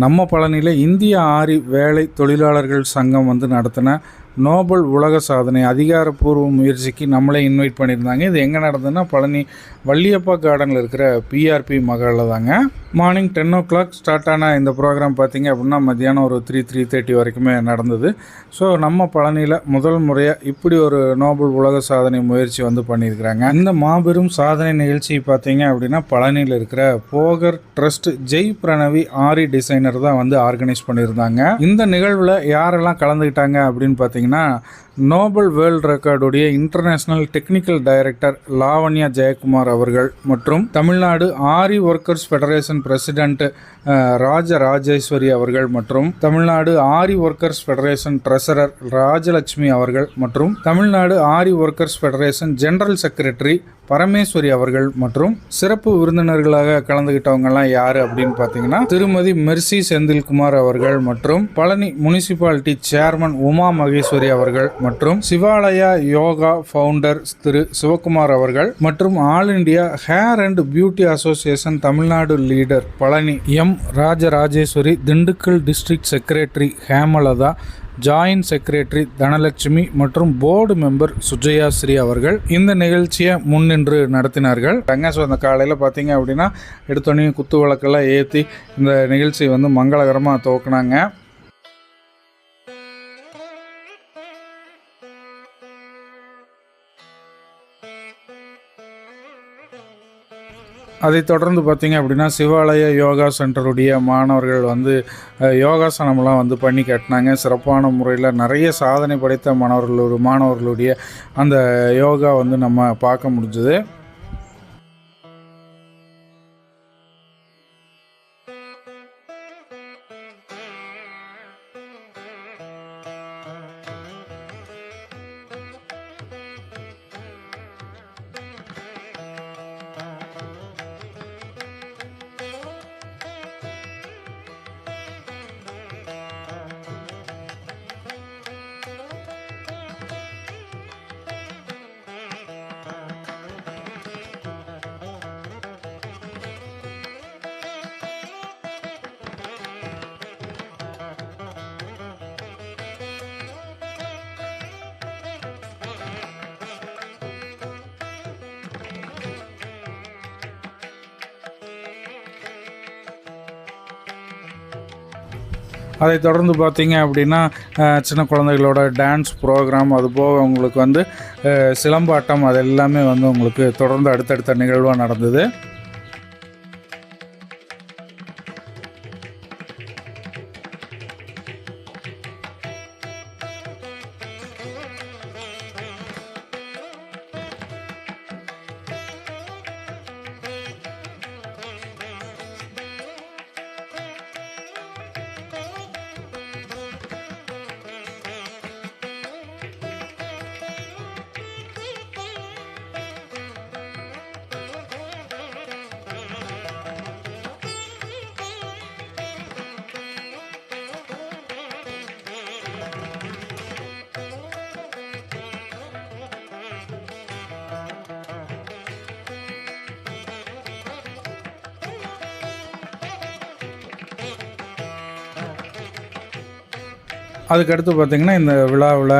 நம்ம பழனியில் இந்திய ஆரி வேலை தொழிலாளர்கள் சங்கம் வந்து நடத்தின நோபல் உலக சாதனை அதிகாரப்பூர்வ முயற்சிக்கு நம்மளே இன்வைட் பண்ணியிருந்தாங்க. இது எங்கே நடந்ததுன்னா பழனி வள்ளியப்பா கார்டனில் இருக்கிற பிஆர்பி மகளில் தாங்க. Morning ten o'clock start ஆன இந்த ப்ரோக்ராம் பார்த்தீங்க அப்படின்னா மத்தியானம் ஒரு த்ரீ த்ரீ தேர்ட்டி வரைக்குமே நடந்தது. ஸோ நம்ம பழனியில் முதல் முறையாக இப்படி ஒரு நோபல் உலக சாதனை முயற்சி வந்து பண்ணியிருக்கிறாங்க. இந்த மாபெரும் சாதனை நிகழ்ச்சி பார்த்தீங்க அப்படின்னா பழனியில் இருக்கிற போகர் ட்ரஸ்ட் ஜெய் பிரணவி ஆரி டிசைனர் தான் வந்து ஆர்கனைஸ் பண்ணியிருந்தாங்க. இந்த நிகழ்வில் யாரெல்லாம் கலந்துக்கிட்டாங்க அப்படின்னு பார்த்தீங்கன்னா பார்த்தீங்கன்னா Noble world ரெக்கார்டுடைய international technical director Lavanya Jayakumar அவர்கள் மற்றும் Tamil Nadu Aari workers federation president Raja Rajeswari அவர்கள் மற்றும் Tamil Nadu Aari workers federation treasurer Rajalakshmi அவர்கள் மற்றும் Tamil Nadu Aari workers federation general secretary Parameswari அவர்கள் மற்றும் சிறப்பு விருந்தினர்களாக கலந்துகிட்டவங்கெல்லாம் யார் அப்படின்னு பார்த்தீங்கன்னா திருமதி மெர்சி செந்தில்குமார் அவர்கள் மற்றும் பழனி முனிசிபாலிட்டி சேர்மன் உமா மகேஸ்வரி அவர்கள் மற்றும் மற்றும் சிவாலயா யோகா ஃபவுண்டர் திரு சிவகுமார் அவர்கள் மற்றும் all India hair and beauty association Tamil Nadu leader Palani M Rajarajeswari Dindigul district secretary Hemalatha joint secretary Dhanalakshmi மற்றும் போர்டு மெம்பர் சுஜயா ஸ்ரீ அவர்கள் இந்த நிகழ்ச்சியை முன்னின்று நடத்தினார்கள். ஸோ அந்த காலையில் பார்த்தீங்க அப்படின்னா எடுத்தோடனே குத்து விளக்கெல்லாம் ஏற்றி இந்த நிகழ்ச்சி வந்து மங்களகரமாக துவக்குனாங்க. அதை தொடர்ந்து பார்த்தீங்க அப்படின்னா சிவாலய யோகா சென்டருடைய மாணவர்கள் வந்து யோகாசனம்லாம் வந்து பண்ணி காட்டினாங்க. சிறப்பான முறையில் நிறைய சாதனை படைத்த மாணவர்களோட மாணவர்களுடைய அந்த யோகா வந்து நம்ம பார்க்க முடிஞ்சது. அதை தொடர்ந்து பார்த்தீங்க அப்படின்னா சின்ன குழந்தைகளோட டான்ஸ் ப்ரோக்ராம் அதுபோக உங்களுக்கு வந்து சிலம்பாட்டம் அது எல்லாமே வந்து உங்களுக்கு தொடர்ந்து அடுத்தடுத்த நிகழ்வாக நடந்தது. அதுக்கடுத்து பார்த்திங்கன்னா இந்த விழாவில்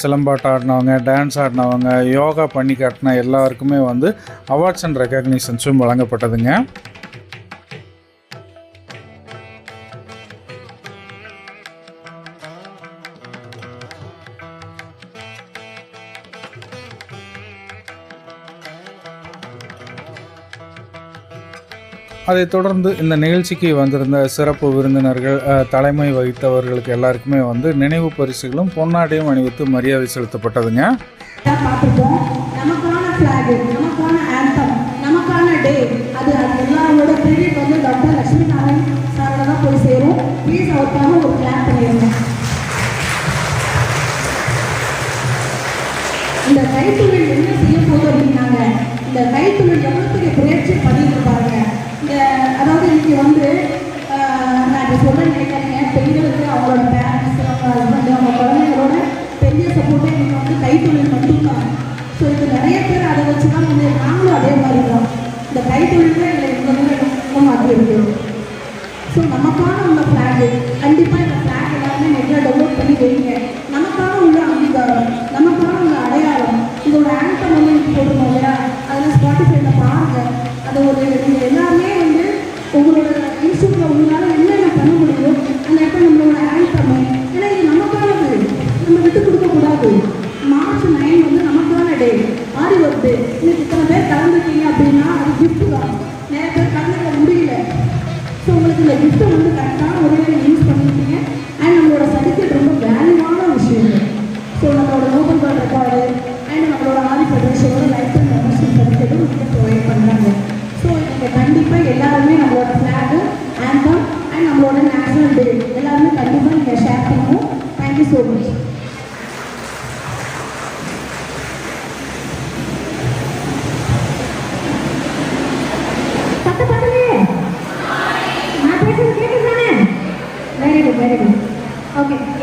சிலம்பாட்டம் ஆடினவங்க டான்ஸ் ஆடினவங்க யோகா பண்ணி காட்டின எல்லாருக்குமே வந்து அவார்ட்ஸ் அண்ட் ரெக்கக்னிஷன்ஸும் வழங்கப்பட்டதுங்க. அதைத் தொடர்ந்து இந்த நிகழ்ச்சிக்கு வந்திருந்த சிறப்பு விருந்தினர்கள் தலைமை வகித்தவர்களுக்கு எல்லாருக்குமே வந்து நினைவு பரிசுகளும் பொன்னாடையும் அணிவித்து மரியாதை செலுத்தப்பட்டதுங்க. இந்த கைத்தொழில் என்ன செய்ய போகுது அப்படின்னாங்க. இந்த கைத்தொழில் எவ்வளோ பெரிய புரட்சி வந்து அதே மாதிரி தான். இந்த கைத்தொழில் தான் எங்களை இந்த மாதிரி மாற்றி இருக்கிறோம் ஸோ நமக்கான உள்ள ஃப்ளாக் கண்டிப்பாக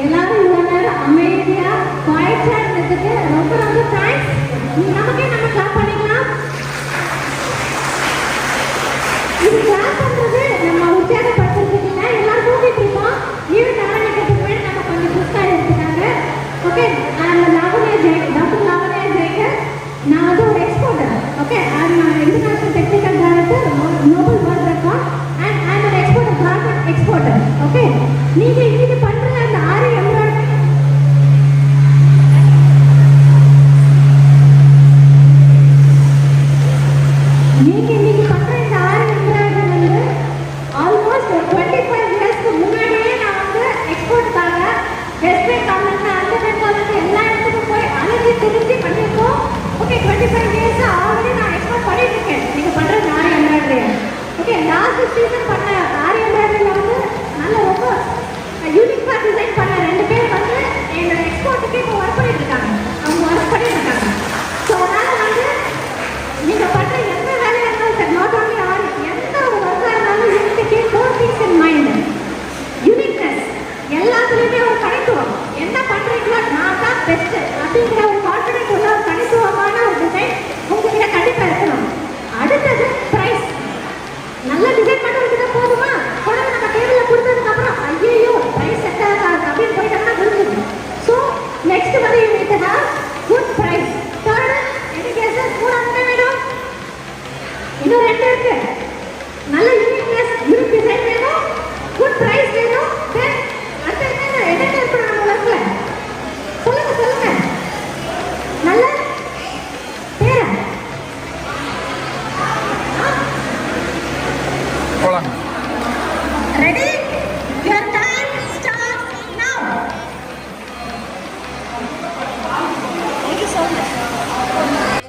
எல்லாரும் இவ்வளோ நேரம் அமைதியா குவாய்ட்டா இருந்ததுக்கு ரொம்ப ரொம்ப தேங்க்ஸ் நமக்கே நம்ம கிளாப் பண்ணிக்கலாம். இது கிளாப் போய் பண்ணியிருக்கோம் okay twenty five years already நான் எக்ஸ்போர்ட் பண்ணிட்டு இருக்கேன் நீங்கள் பண்ணுறது Aari embroidery okay last season பண்ண ஆரி எம்ப்ராய்டரியில் வந்து நல்ல ரொம்ப யூனிக்காக டிசைன் பண்ண ரெண்டு பேர் வந்து என்னோட எக்ஸ்போர்ட்டுக்கு இப்போ ஒர்க் பண்ணிட்டு இருக்காங்க. அவங்க ஒர்க் பண்ணிட்டு இருக்காங்க.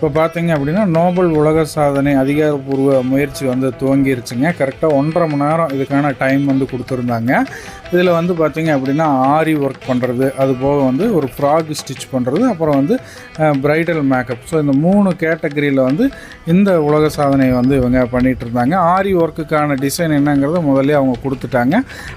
இப்போ பார்த்தீங்க அப்படின்னா நோபல் உலக சாதனை அதிகாரப்பூர்வ முயற்சி வந்து துவங்கிருச்சுங்க. கரெக்டாக ஒன்றரை மணி நேரம் இதுக்கான டைம் வந்து கொடுத்துருந்தாங்க. இதில் வந்து பார்த்தீங்க அப்படின்னா ஆரி ஒர்க் பண்ணுறது அது போக வந்து ஒரு ஃப்ராக் ஸ்டிச் பண்ணுறது அப்புறம் வந்து பிரைடல் மேக்கப் ஸோ இந்த மூணு கேட்டகரியில் வந்து இந்த உலக சாதனையை வந்து இவங்க பண்ணிகிட்டு இருந்தாங்க. ஆரி ஒர்க்குக்கான டிசைன் என்னங்கிறத முதல்ல அவங்க கொடுத்துட்டாங்க.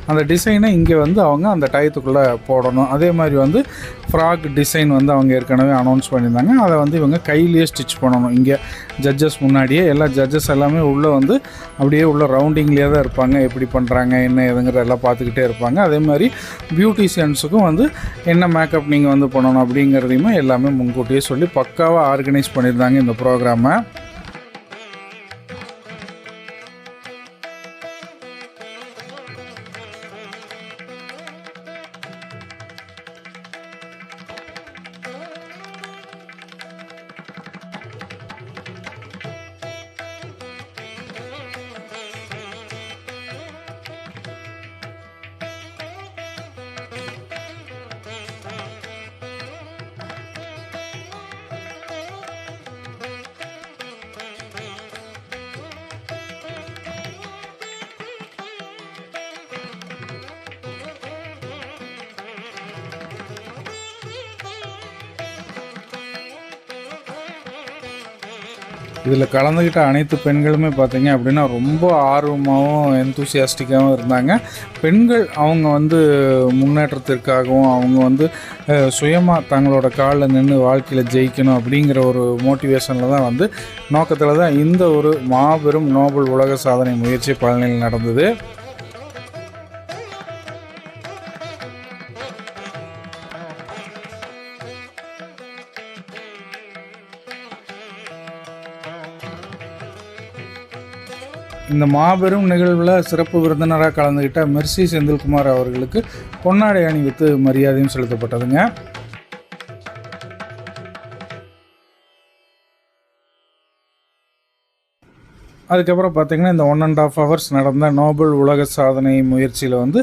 அந்த டிசைனை இங்கே வந்து அவங்க அந்த டயத்துக்குள்ளே போடணும். அதே மாதிரி வந்து ஃப்ராக் டிசைன் வந்து அவங்க ஏற்கனவே அனௌன்ஸ் பண்ணியிருந்தாங்க. அதை வந்து இவங்க கையிலேயே ஸ்டிச் பண்ணணும். இங்கே ஜட்ஜஸ் முன்னாடியே எல்லா ஜட்ஜஸ் எல்லாமே உள்ளே வந்து அப்படியே உள்ள ரவுண்டிங்லேயே தான் இருப்பாங்க. எப்படி பண்ணுறாங்க என்ன எதுங்கிற எல்லாம் பார்த்துக்கிட்டே இருப்பாங்க. அதே மாதிரி பியூட்டிஷியன்ஸுக்கும் வந்து என்ன மேக்கப் நீங்கள் வந்து பண்ணணும் அப்படிங்கிறதையுமே எல்லாமே முன்கூட்டியே சொல்லி பக்காவாக ஆர்கனைஸ் பண்ணியிருந்தாங்க இந்த ப்ரோக்ராமை இதில் கலந்துக்கிட்ட அனைத்து பெண்களுமே பார்த்தீங்க அப்படின்னா ரொம்ப ஆர்வமாகவும் எந்தூசியாஸ்டிக்காகவும் இருந்தாங்க. பெண்கள் அவங்க வந்து முன்னேற்றத்திற்காகவும் அவங்க வந்து சுயமாக தங்களோட காலில் நின்று வாழ்க்கையில் ஜெயிக்கணும் அப்படிங்கிற ஒரு மோட்டிவேஷனில் தான் வந்து நோக்கத்தில் தான் இந்த ஒரு மாபெரும் நோபல் உலக சாதனை முயற்சி பழனியில் நடந்தது. இந்த மாபெரும் நிகழ்வில் சிறப்பு விருந்தினராக கலந்துக்கிட்ட மெர்சி செந்தில்குமார் அவர்களுக்கு பொன்னாடை அணிவித்து மரியாதையும் செலுத்தப்பட்டதுங்க. அதுக்கப்புறம் பார்த்தீங்கன்னா இந்த ஒன் அண்ட் ஆஃப் ஹவர்ஸ் நடந்த நோபல் உலக சாதனை முயற்சியில் வந்து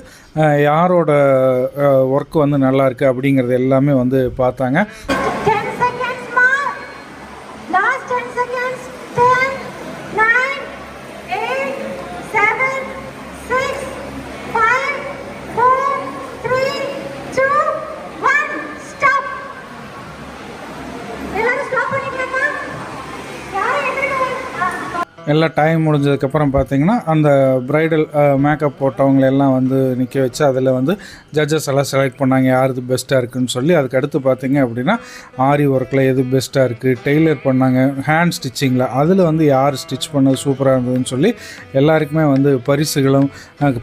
யாரோட ஒர்க் வந்து நல்லாயிருக்கு அப்படிங்கிறது எல்லாமே வந்து பார்த்தாங்க. எல்லாம் டைம் முடிஞ்சதுக்கப்புறம் பார்த்தீங்கன்னா அந்த ப்ரைடல் மேக்கப் போட்டவங்களை எல்லாம் வந்து நிற்க வச்சு அதில் வந்து ஜட்ஜஸ் எல்லாம் செலக்ட் பண்ணாங்க யாருது பெஸ்ட்டாக இருக்குன்னு சொல்லி அதுக்கு அடுத்து பார்த்தீங்க அப்படின்னா ஆரி ஒர்க்கில் எது பெஸ்ட்டாக இருக்குது டெய்லர் பண்ணாங்க ஹேண்ட் ஸ்டிச்சிங்கில் அதில் வந்து யார் ஸ்டிச் பண்ணது சூப்பராக இருந்ததுன்னு சொல்லி எல்லாருக்குமே வந்து பரிசுகளும்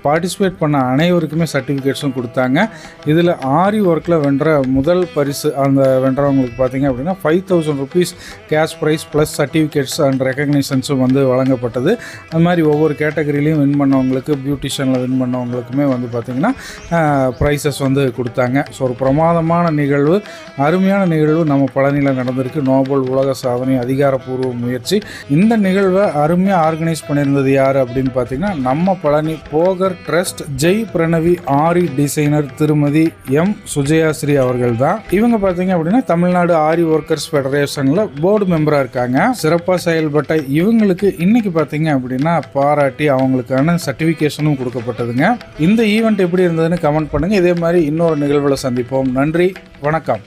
பார்ட்டிசிபேட் பண்ண அனைவருக்குமே சர்டிஃபிகேட்ஸும் கொடுத்தாங்க. இதில் ஆரி ஒர்க்கில் வென்ற முதல் பரிசு அந்த வென்றவங்களுக்கு பார்த்தீங்க அப்படின்னா five thousand rupees cash prize plus certificates and ரெக்கக்னிஷன்ஸும் வந்து வழங்கப்பட்டது. அது மாதிரி ஒவ்வொரு கேட்டகரியிலையும் வின் பண்ணவங்களுக்கு பியூட்டிஷியனில் வின் பண்ணவங்களுக்குமே வந்து பார்த்திங்கன்னா ப்ரைஸஸ் வந்து கொடுத்தாங்க. ஸோ ஒரு பிரமாதமான நிகழ்வு அருமையான நிகழ்வு நம்ம பழனியில் நடந்திருக்கு. நோபல் உலக சாதனை அதிகாரப்பூர்வ முயற்சி. இந்த நிகழ்வை அருமையாக ஆர்கனைஸ் பண்ணியிருந்தது யார் அப்படின்னு பார்த்தீங்கன்னா நம்ம Palani Bhogar trust Jai Pranavi Aari designer Thirumathi M. Sujayasri அவர்கள் தான். இவங்க பார்த்தீங்க அப்படின்னா தமிழ்நாடு ஆரி ஒர்க்கர்ஸ் ஃபெடரேஷனில் போர்டு மெம்பராக இருக்காங்க. சிறப்பாக செயல்பட்ட இவங்களுக்கு இன்னைக்கு பார்த்தீங்க அப்படின்னா பாராட்டி அவங்களுக்கான சர்டிஃபிகேஷனும் கொடுக்கப்பட்டதுங்க. இந்த ஈவெண்ட் எப்படி இருந்ததுன்னு கமெண்ட் பண்ணுங்கள் இதே மாதிரி இன்னொரு நிகழ்வில் சந்திப்போம். நன்றி. வணக்கம்.